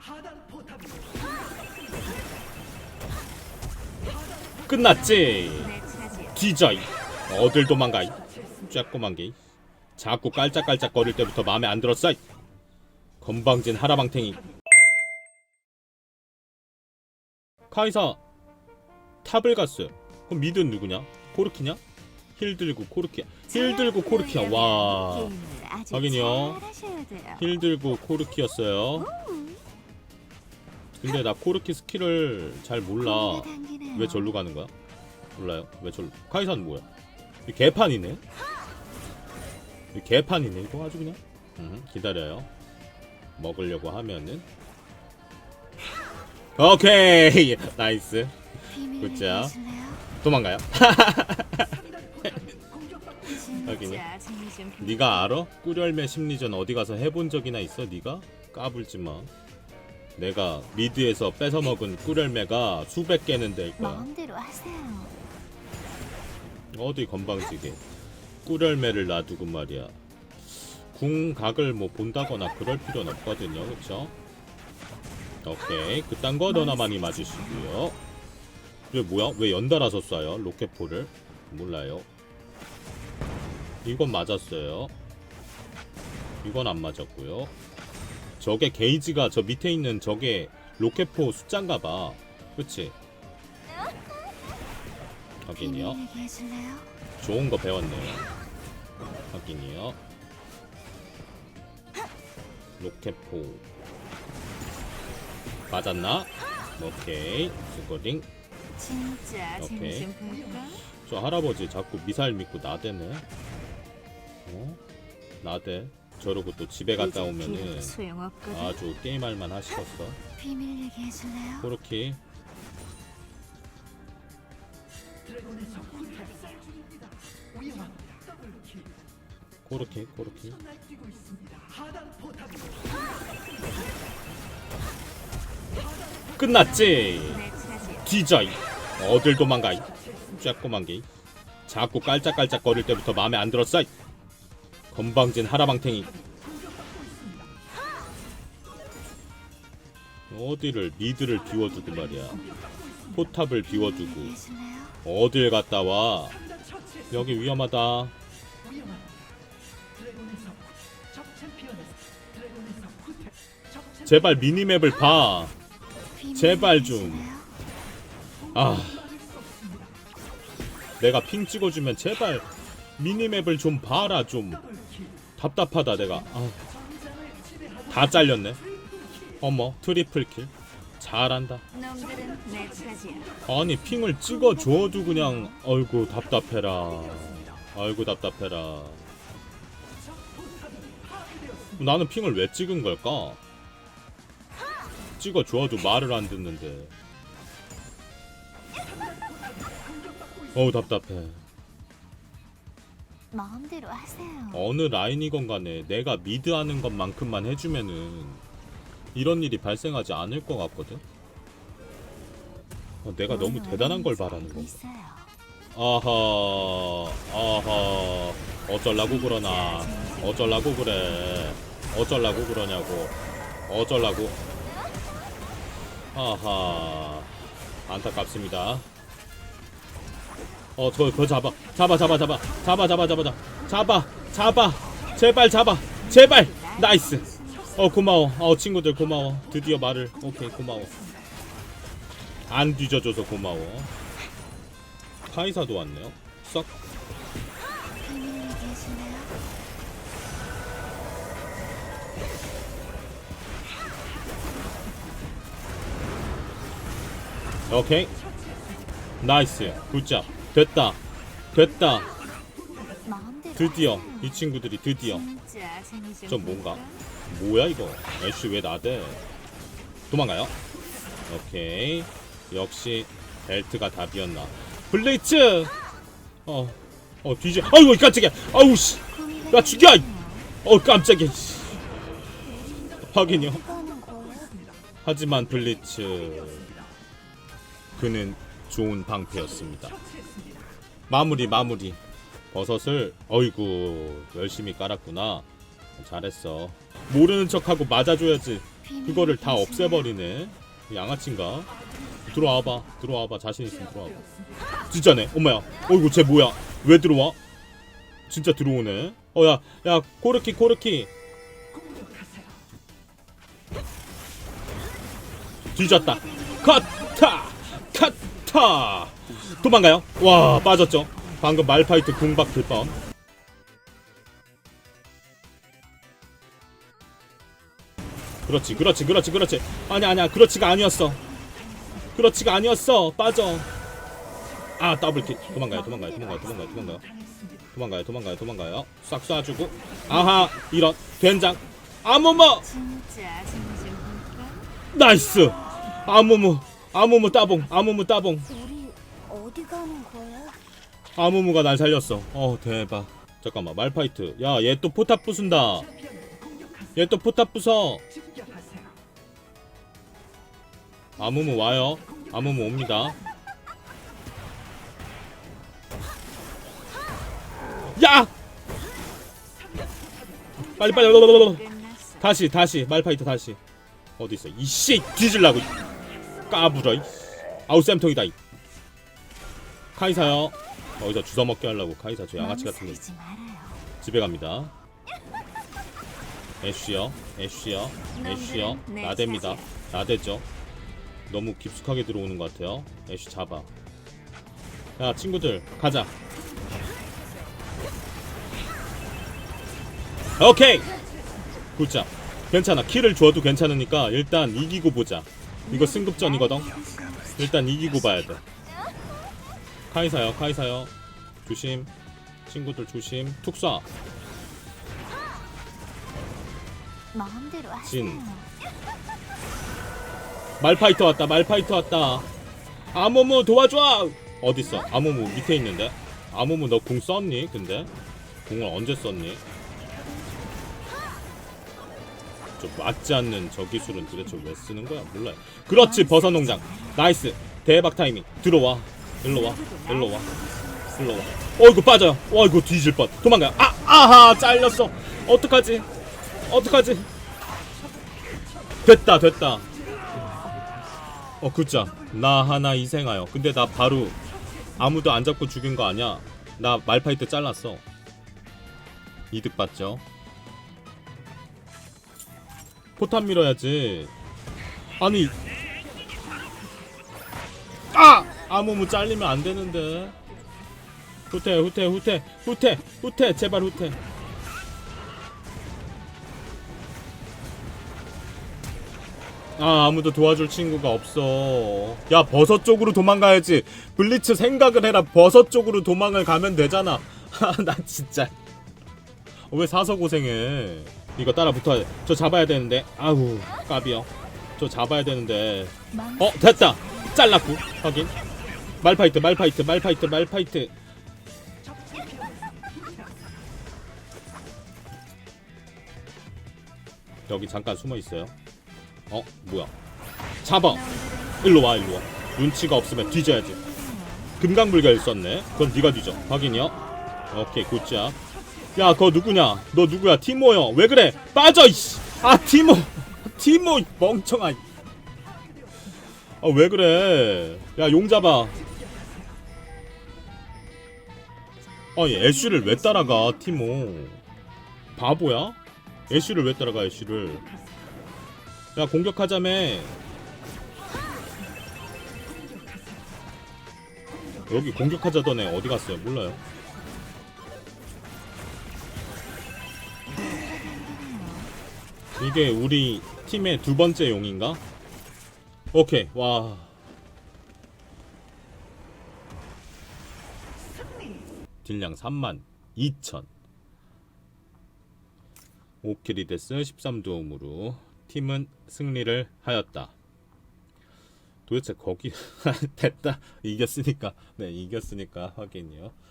하단 포탑이 끝났지? 내 차지야. 뒤져 이. 어딜 도망가 이? 쬐꼬만 게 이. 자꾸 깔짝깔짝 거릴 때부터 마음에 안 들었어 이. 건방진 하라방탱이. 카이사 탑을 갔어요 그럼 미드는 누구냐? 코르키냐? 힐 들고 코르키야. 힐 들고 코르키야. 와 아주 확인이요. 잘하셔야 돼요. 힐 들고 코르키였어요 근데 나 코르키 스킬을 잘 몰라 당기네요. 왜 절로 가는 거야? 몰라요. 왜 절로? 카이사는 뭐야? 이 개판이네. 이 개판이네. 이거 아주 그냥. 음, 기다려요. 먹으려고 하면은. 오케이 나이스. 비밀을 굿자. 도망가요. 네가 알아? 꿀열매 심리전 어디 가서 해본 적이나 있어? 네가 까불지 마. 내가 미드에서 뺏어 먹은 꿀열매가 수백 개는 될 거야. 마음대로 하세요. 어디 건방지게 꿀열매를 놔두고 말이야 궁각을 뭐 본다거나 그럴 필요는 없거든요 그쵸? 오케이 그딴 거 너나 많이 맞으시고요 왜 뭐야? 왜 연달아서 쏴요? 로켓포를? 몰라요 이건 맞았어요 이건 안 맞았고요 저게 게이지가 저 밑에 있는 저게 로켓포 숫자인가 봐 그치? 확인이요? 좋은 거 배웠네요. 확인이요. 로켓포 맞았나? 오케이 스코링. 진짜 오케이. 저 할아버지 자꾸 미사일 믿고 나대네. 어? 나대. 저러고 또 집에 갔다 오면은 소용없거든. 아주 게임할 만 하시겠어. 코르키 중입니다. 위험합니다. 더블킬. 코르키 코르키. 포탑이 끝났지. 뒤져 이. 어딜 도망가 이. 쬐꼬만 게 이. 자꾸 깔짝깔짝 거릴 때부터 마음에 안 들었어 이. 건방진 하라방탱이. 어디를 미드를 비워두고 말이야. 포탑을 비워두고. 어딜 갔다 와? 여기 위험하다. 제발 미니맵을 봐. 제발 좀아. 내가 핑 찍어주면 제발 미니맵을 좀 봐라 좀. 답답하다 내가. 아, 다 잘렸네. 어머 트리플 킬. 잘한다. 놈들은 내 차지야. 아니 핑을 찍어줘도 그냥 아이고 답답해라. 아이고 답답해라. 나는 핑을 왜 찍은 걸까? 찍어줘도 말을 안 듣는데. 어우 답답해 마음대로 하세요. 어느 라인이건 간에 내가 미드 하는 것만큼만 해주면은 이런 일이 발생하지 않을 것 같거든? 어, 내가 너무 대단한 걸 바라는 거 있어요. 아하 아하. 어쩌려고 그러나? 어쩌려고 그래? 어쩌려고 그러냐고? 어쩌려고? 아하. 안타깝습니다 어, 그거, 그거 잡아. 잡아, 잡아, 잡아. 잡아, 잡아, 잡아, 잡아. 잡아, 제발 잡아. 제발. 나이스. 어, 고마워. 어, 친구들 고마워. 드디어 말을. 오케이, 고마워. 안 뒤져줘서 고마워. 카이사도 왔네요. 썩. 오케이. 나이스. 굿잡. 됐다 됐다 드디어. 이 친구들이 드디어 좀 뭔가? 뭐야 이거 애쉬 왜 나대 도망가요 오케이 역시 벨트가 답이었나 블레이츠 어어 뒤져 아이고 깜짝이야 아우 야, 죽여! 해주세요. 깜짝이야 씨. 확인요 뭐예요? 하지만 블리츠 그는 좋은 방패였습니다. 마무리 마무리. 버섯을 어이구 열심히 깔았구나. 잘했어. 모르는 척하고 맞아줘야지. 그거를 다 없애버리네. 양아치인가? 들어와봐 들어와봐. 자신 있으면 들어와봐. 진짜네. 엄마야. 어이구 쟤 뭐야? 왜 들어와? 진짜 들어오네. 어야 야 코르키 코르키. 뒤졌다. 카타! 카타 도망가요? 와 빠졌죠. 방금 말파이트 궁박 들뻔. 그렇지 그렇지 그렇지 그렇지. 아니야 아니야 그렇지가 아니었어. 그렇지가 아니었어. 빠져. 아 더블킥 도망가요 도망가요 도망가요 도망가요 도망가요. 도망가요 도망가요 도망가요. 싹 쏴주고. 아하 이런. 된장. 진심일까? 나이스. 아무무. 아무무 따봉 아무무 따봉 어디 가는 거야? 아무무가 날 살렸어 어 대박 잠깐만 말파이트 야 얘 또 포탑 부순다. 얘 또 포탑 집결하세요. 아무무 와요 아무무 옵니다 야 빨리 빨리 끝났어. 다시 다시 말파이트 다시 어디 있어 이씨 뒤질라고 까불어 이. 아우 쌤통이다 이. 카이사요. 어디서 주워 먹게 하려고 카이사 저 양아치 같은 말아요. 집에 갑니다. 애쉬요 애쉬요 애쉬요. 나댑니다. 나대죠? 너무 깊숙하게 들어오는 것 같아요. 애쉬 잡아. 야 친구들 가자. 오케이! 굿자 괜찮아. 키를 줘도 괜찮으니까 일단 이기고 보자. 이거 승급전이거든? 일단 이기고 봐야 돼 카이사요 카이사요. 조심. 친구들 조심. 툭 쏴. 마음대로 진. 하세요. 말파이터 왔다 말파이터 왔다. 아모모 도와줘! 어딨어? 아모모 밑에 있는데? 아모모 너궁 썼니? 근데? 궁을 언제 썼니? 저 맞지 않는 저 기술은 도대체 왜 쓰는 거야? 몰라요. 그렇지 버섯 농장. 나이스. 대박 타이밍. 들어와 일로 와 일로 와 일로 와. 어이구 빠져요. 어이구 뒤질 뻔. 도망가요 아 아하 잘렸어. 어떡하지? 어떡하지? 됐다 됐다. 어 굿자 나 하나 희생하여. 근데 나 바로 아무도 안 잡고 죽인 거 아니야? 나 말파이 트 잘랐어. 이득 봤죠? 포탄 밀어야지. 아니 아 아무무 잘리면 안 되는데. 후퇴 후퇴 후퇴 후퇴 후퇴 제발 후퇴. 아 아무도 도와줄 친구가 없어. 야 버섯 쪽으로 도망가야지. 블리츠 생각을 해라. 버섯 쪽으로 도망을 가면 되잖아. 나 진짜. 왜 사서 고생해? 이거 따라 붙어야 돼저 잡아야 되는데. 아우 까비요. 저 잡아야 되는데. 망- 어 됐다. 잘랐고 확인 말파이트 말파이트 말파이트 말파이트. 여기 잠깐 숨어 있어요. 어 뭐야? 잡아. 일로 와 일로 와. 눈치가 없으면 뒤져야지. 금강불결 썼네. 그럼 네가 뒤져. 확인이요? 오케이 굿자 야 그거 누구냐? 너 누구야? 티모요. 왜 그래? 빠져 이씨. 아 티모. 티모 이 멍청아. 아왜 그래? 야 용 잡아 아니 애쉬를 왜 따라가 티모? 바보야? 애쉬를 왜 따라가 애쉬를? 야 공격하자며 여기 공격하자던 애 어디 갔어요? 몰라요. 이게 우리 팀의 두 번째 용인가? 오케이. 와 딜량 3만 2천 5캐리데스 13도움으로 팀은 승리를 하였다. 도대체 거기 됐다 이겼으니까 네 이겼으니까 확인이요.